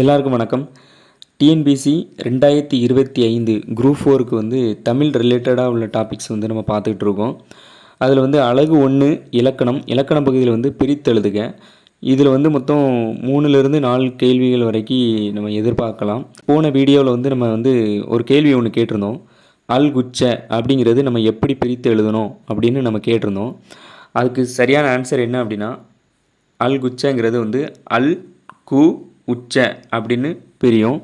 எல்லாருக்கும் வணக்கம். டிஎன்பிசி ரெண்டாயிரத்தி இருபத்தி ஐந்து குரூப் ஃபோருக்கு வந்து தமிழ் ரிலேட்டடாக உள்ள டாபிக்ஸ் வந்து நம்ம பார்த்துக்கிட்டு இருக்கோம். அதில் வந்து அழகு ஒன்று இலக்கணம். இலக்கண பகுதியில் வந்து பிரித்தெழுதுக இதில் வந்து மொத்தம் மூணுலேருந்து நாலு கேள்விகள் வரைக்கும் நம்ம எதிர்பார்க்கலாம். போன வீடியோவில் வந்து நம்ம வந்து ஒரு கேள்வி ஒன்று கேட்டிருந்தோம். அல் குச்ச அப்படிங்கிறது நம்ம எப்படி பிரித்து எழுதணும் அப்படின்னு நம்ம கேட்டிருந்தோம். அதுக்கு சரியான ஆன்சர் என்ன அப்படின்னா அல் குச்சங்கிறது வந்து அல் கு உச்ச அப்படின்னு பிரியும்.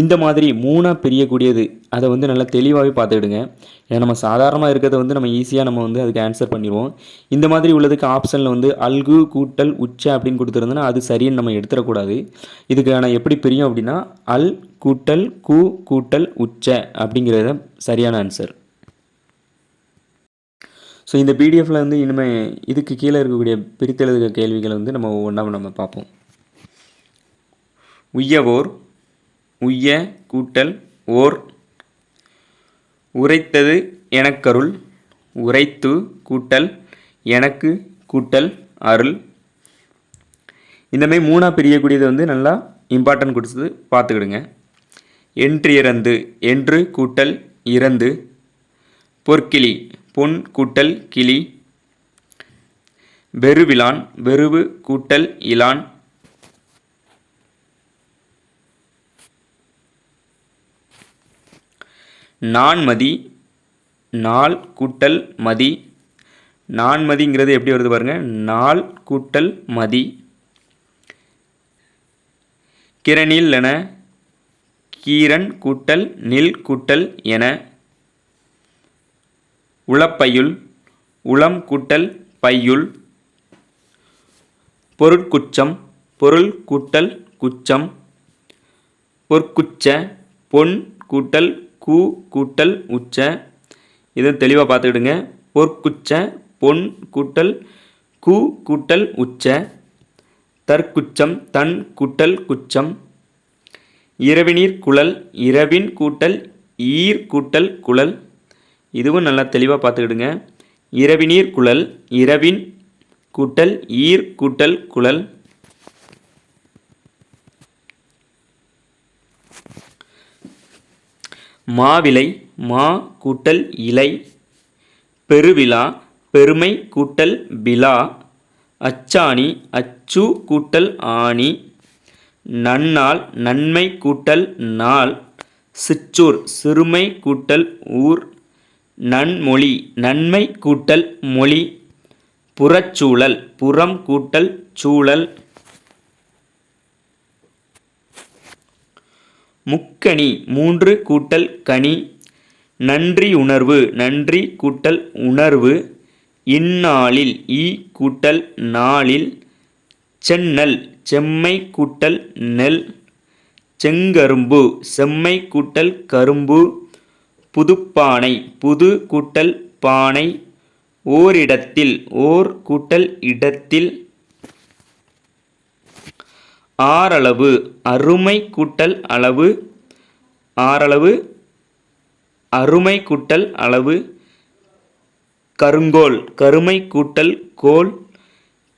இந்த மாதிரி மூணாக பிரியக்கூடியது அதை வந்து நல்லா தெளிவாகவே பார்த்துக்கிடுங்க. ஏன்னா நம்ம சாதாரணமாக இருக்கிறத வந்து நம்ம ஈஸியாக நம்ம வந்து அதுக்கு ஆன்சர் பண்ணிடுவோம். இந்த மாதிரி உள்ளதுக்கு ஆப்ஷனில் வந்து அல்கு கூட்டல் உச்ச அப்படின்னு கொடுத்துருந்தோன்னா அது சரின்னு நம்ம எடுத்துடக்கூடாது. இதுக்கான எப்படி பிரியும் அப்படின்னா அல் கூட்டல் கு கூட்டல் உச்ச அப்படிங்கிறது சரியான ஆன்சர் ஸோ இந்த பிடிஎஃப்பில் வந்து இனிமேல் இதுக்கு கீழே இருக்கக்கூடிய பிரித்தெழுதுக கேள்விகளை வந்து நம்ம ஒவ்வொன்றா நம்ம பார்ப்போம். உய்யவோர் உய்ய கூட்டல் ஓர். உரைத்தது எனக்கருள் உரைத்து கூட்டல் எனக்கு கூட்டல் அருள். இந்தமாரி மூணாக பிரியக்கூடியது வந்து நல்லா இம்பார்ட்டன்ட் கொடுத்தது. பார்த்துக்கிடுங்க. என்று இறந்து என்று கூட்டல் இறந்து. பொற்கிளி பொன் கூட்டல் கிளி. வெறுவிலான் வெறுவு கூட்டல் இலான். நான்மதி நாள் கூட்டல் மதி. நான்மதிங்கிறது எப்படி வருது பாருங்கள் நாள் கூட்டல் மதி. கிரணில் என கீரன் கூட்டல் நில் கூட்டல் என. உளப்பையுள் உளம் கூட்டல் பையுள். பொருட்குச்சம் பொருள் கூட்டல் குச்சம். பொற்குச்ச பொன் கூட்டல் கூ கூட்டல் உச்ச. இதை தெளிவாக பார்த்துக்கிடுங்க. பொற்குச்ச பொன் கூட்டல் கூ கூட்டல் உச்ச. தற்குச்சம் தன் கூட்டல் குச்சம். இரவினீர் குழல் இரவின் கூட்டல் ஈர் கூட்டல் குழல். இதுவும் நல்லா தெளிவாக பார்த்துக்கிடுங்க. இரவினீர் குழல் இரவின் கூட்டல் ஈர் கூட்டல் குழல். மாவிலை மா கூட்டல் இலை பெருவிழா பெருமை கூட்டல் விழா அச்சாணி அச்சு கூட்டல் ஆணி நன்னாள் நன்மை கூட்டல் நாள் சிற்றூர் சிறுமை கூட்டல் ஊர் நன்மொழி நன்மை கூட்டல் மொழி புறச்சூழல் புறம் கூட்டல் சூழல் முக்கணி மூன்று கூட்டல் கனி நன்றி உணர்வு நன்றி கூட்டல் உணர்வு இந்நாளில் ஈ கூட்டல் நாளில் சென்னல் செம்மை கூட்டல் நெல் செங்கரும்பு செம்மை கூட்டல் கரும்பு புதுப்பானை புது கூட்டல் பானை ஓரிடத்தில் ஓர் கூட்டல் இடத்தில் ஆறளவு அருமை கூட்டல் அளவு ஆறளவு அருமை கூட்டல் அளவு கருங்கோல் கருமை கூட்டல் கோல்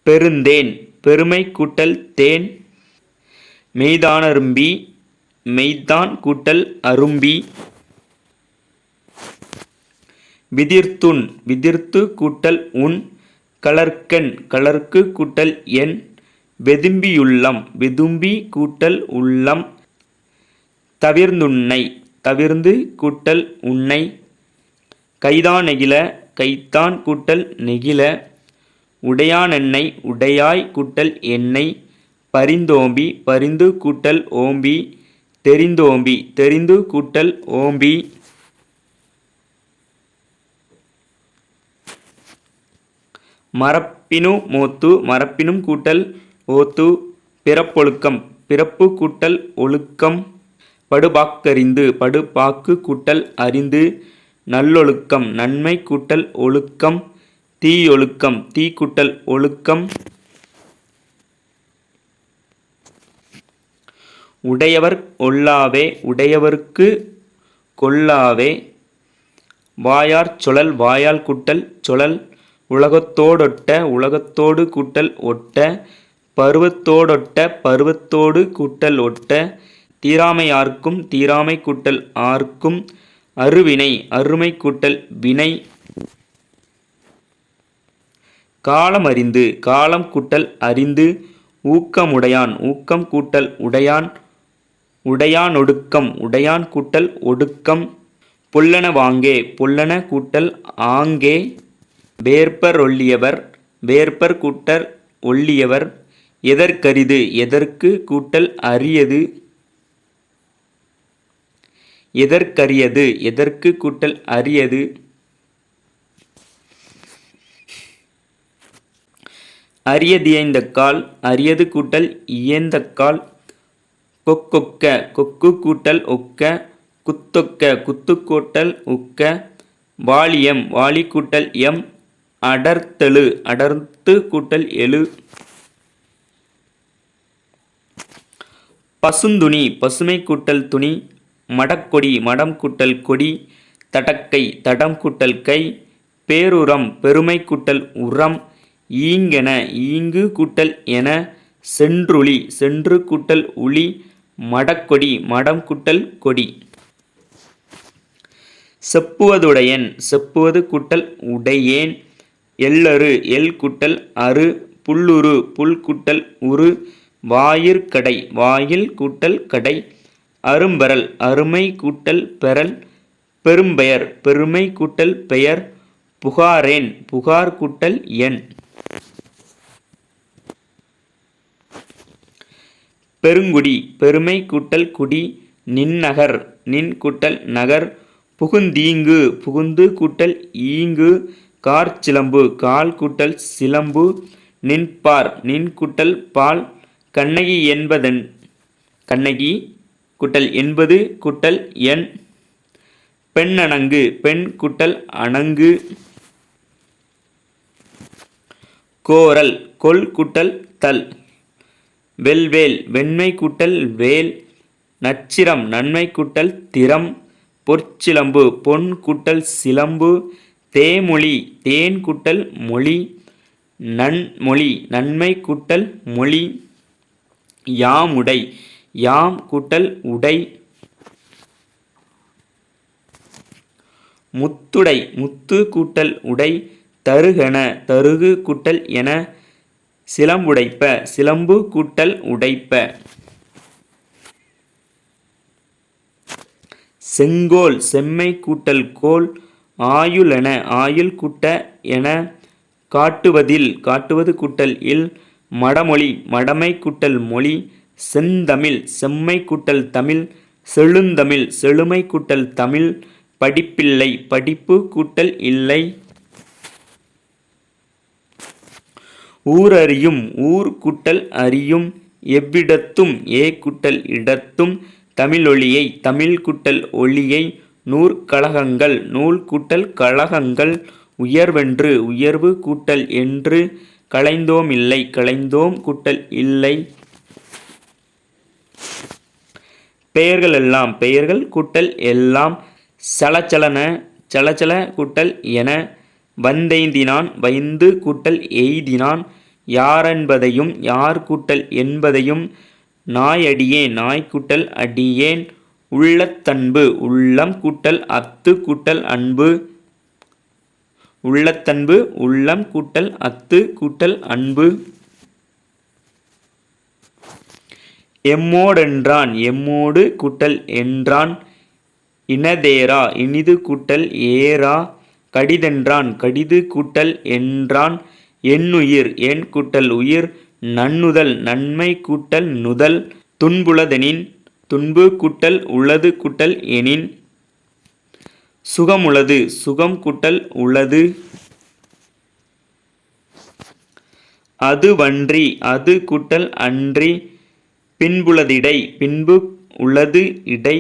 பெருந்தேன் பெருமை கூட்டல் தேன் மெய்தானரும்பி மெய்தான் கூட்டல் அரும்பி. விதிர்த்துண் விதிர்த்து கூட்டல் உன் கலர்க்கண் கலர்க்கு கூட்டல் என் வெதும்பியுள்ளம் வெதும்பி கூட்டல் உள்ளம். தவிர்ந்துண்ணை தவிர்ந்து கூட்டல் உன்னை கைதான் நெகிழ கைத்தான் கூட்டல் நெகிழ. உடையானெண்ணெய் உடையாய் கூட்டல் எண்ணெய் பரிந்தோம்பி பரிந்து கூட்டல் ஓம்பி. தெரிந்தோம்பி தெரிந்து கூட்டல் ஓம்பி. மரப்பினு மூத்து மரப்பினும் கூட்டல் ஓத்து பிறப்பொழுக்கம் பிறப்பு கூட்டல் ஒழுக்கம் படுபாக்கறிந்து படுபாக்கு கூட்டல் அறிந்து நல்லொழுக்கம் நன்மை கூட்டல் ஒழுக்கம் தீயொழுக்கம் தீ கூட்டல் ஒழுக்கம். உடையவர் ஒல்லாவே உடையவருக்கு கொல்லாவே வாயார் சுழல் வாயால் கூட்டல் சுழல் உலகத்தோடொட்ட உலகத்தோடு கூட்டல் ஒட்ட பருவத்தோடொட்ட பருவத்தோடு கூட்டல் ஒட்ட தீராமை ஆர்க்கும் தீராமை கூட்டல் ஆர்க்கும் அருவினை அருமை கூட்டல் வினை. காலம் அறிந்து காலம் கூட்டல் அறிந்து ஊக்கமுடையான் ஊக்கம் கூட்டல் உடையான் உடையானொடுக்கம் உடையான் கூட்டல் ஒடுக்கம். பொல்லன வாங்கே பொல்லன கூட்டல் ஆங்கே. வேற்பர் ஒல்லியவர் வேற்பர் கூட்டல் ஒல்லியவர் எதற்கரிது? எதற்கு கூட்டல் அரியது? எதற்கரியது? எதற்கு கூட்டல் அரியது? அரியதியைந்தக்கால் அரியது கூட்டல் இயந்தக்கால் கொக்கொக்க கொக்கு கூட்டல் ஒக்க குத்தொக்க குத்து கூட்டல் உக்க வாலியம் வாலி கூட்டல் எம் அடர்த்தெழு அடர்த்து கூட்டல் எழு. பசுந்துணி பசுமை கூட்டல் துணி மடக்கொடி மடம் கூட்டல் கொடி தடக்கை தடம் கூட்டல் கை பேருரம் பெருமை கூட்டல் உரம் ஈங்கென ஈங்கு கூட்டல் என சென்றுளி சென்று கூட்டல் உளி மடக்கொடி மடம் கூட்டல் கொடி. செப்புவதுடையன் செப்புவது கூட்டல் உடையேன் எள்ளரு எல் கூட்டல் அரு புல்லுரு புல் கூட்டல் உரு வாயிற்கடை வாயில் கூட்டல் கடை. அரும்பெறல் அருமை கூட்டல் பெறல். பெரும்பெயர் பெருமை கூட்டல் பெயர். புகாரேன் புகார் கூட்டல் எண். பெருங்குடி பெருமை கூட்டல் குடி. நின்னகர் நின் கூட்டல் நகர். புகுந்தீங்கு புகுந்து கூட்டல் ஈங்கு. கார்ச்சிலம்பு கால் கூட்டல் சிலம்பு. நின்பார் நின் கூட்டல் பால். கண்ணகி என்பதன் கண்ணகி குட்டல் என்பது குட்டல் எண் பெண்ணணங்கு பெண் குட்டல் அணங்கு. கோரல் கொல் குட்டல் தல். வெல்வேல் வெண்மை கூட்டல் வேல். நச்சிரம் நன்மை கூட்டல் திறம். பொற்சிலம்பு பொன் கூட்டல் சிலம்பு. தேமொழி தேன் கூட்டல் மொழி. நன்மொழி நன்மை கூட்டல் மொழி. யாமுடை யாம் கூட்டல் உடை. முத்துடை. முத்து கூட்டல் உடை. தருகென. தருகு கூட்டல் என சிலம்புடைப்ப சிலம்பு கூட்டல் உடைப்ப. செங்கோல். செம்மை கூட்டல் கோல். ஆயுளென ஆயுள் கூட்ட என காட்டுவதில். காட்டுவது கூட்டல் இல். மடமொழி மடமை கூட்டல் மொழி செந்தமிழ் செம்மை கூட்டல் தமிழ் செழுந்தமிழ் செழுமை கூட்டல் தமிழ் படிப்பில்லை படிப்பு கூட்டல் இல்லை. ஊரறியும் ஊர் கூட்டல் அறியும் எவ்விடத்தும் ஏ கூட்டல் இடத்தும் தமிழொலியை தமிழ் கூட்டல் ஒளியை நூற்கழகங்கள் நூல் கூட்டல் கழகங்கள் உயர்வென்று உயர்வு கூட்டல் என்று களைந்தோம் இல்லை களைந்தோம் கூட்டல் இல்லை. பெயர்கள் எல்லாம் பெயர்கள் கூட்டல் எல்லாம் சலச்சலன சலச்சல கூட்டல் என வந்தைந்தினான் வைந்து கூட்டல் எய்தினான். யாரென்பதையும் யார் கூட்டல் என்பதையும் நாயடியேன் நாய் கூட்டல் அடியேன். உள்ளத்தன்பு உள்ளம் கூட்டல் அத்து கூட்டல் அன்பு. உள்ளத்தன்பு உள்ளம் கூட்டல் அத்து கூட்டல் அன்பு. எம்மோடென்றான் எம்மோடு கூட்டல் என்றான். இனதேரா இனிது கூட்டல் ஏரா கடிதென்றான் கடிது கூட்டல் என்றான். எண்ணுயிர் என் கூட்டல் உயிர். நன்னுதல் நன்மை கூட்டல் நுதல். துன்புளதெனின் துன்பு கூட்டல் உளது கூட்டல் எனின். சுகமுளது சுகம் கூட்டல் உள்ளது. அது வன்றி அது கூட்டல் அன்றி பின்புளதிடை பின்பு உள்ளது இடை.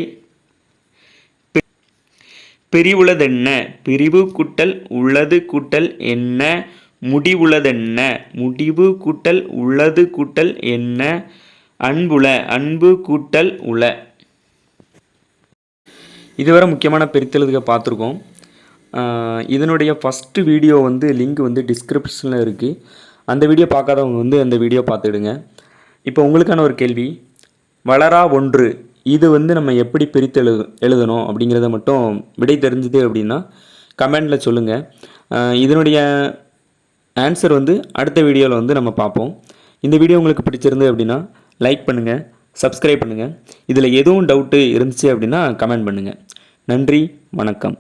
பிரிவுளதென்ன? பிரிவு கூட்டல் உள்ளது கூட்டல் என்ன? முடிவுளதென்ன? முடிவு கூட்டல் உள்ளது கூட்டல் என்ன? அன்புல அன்பு கூட்டல் உள. இதுவரை முக்கியமான பிரித்தெழுதுக பார்த்துருக்கோம். இதனுடைய ஃபஸ்ட்டு வீடியோ வந்து லிங்க் வந்து டிஸ்கிரிப்ஷனில் இருக்குது அந்த வீடியோ பார்க்காதவங்க வந்து அந்த வீடியோ பார்த்துடுங்க. இப்போ உங்களுக்கான ஒரு கேள்வி. வளரா ஒன்று இது வந்து நம்ம எப்படி பிரித்து எழுது எழுதணும் அப்படிங்கிறத மட்டும் விடை தெரிஞ்சுது அப்படின்னா கமெண்டில் சொல்லுங்கள் இதனுடைய ஆன்சர் வந்து அடுத்த வீடியோவில் வந்து நம்ம பார்ப்போம். இந்த வீடியோ உங்களுக்கு பிடிச்சிருந்து அப்படின்னா லைக் பண்ணுங்கள் சப்ஸ்கிரைப் பண்ணுங்கள் இதில் எதுவும் டவுட்டு இருந்துச்சு அப்படின்னா கமெண்ட் பண்ணுங்கள் நன்றி வணக்கம்.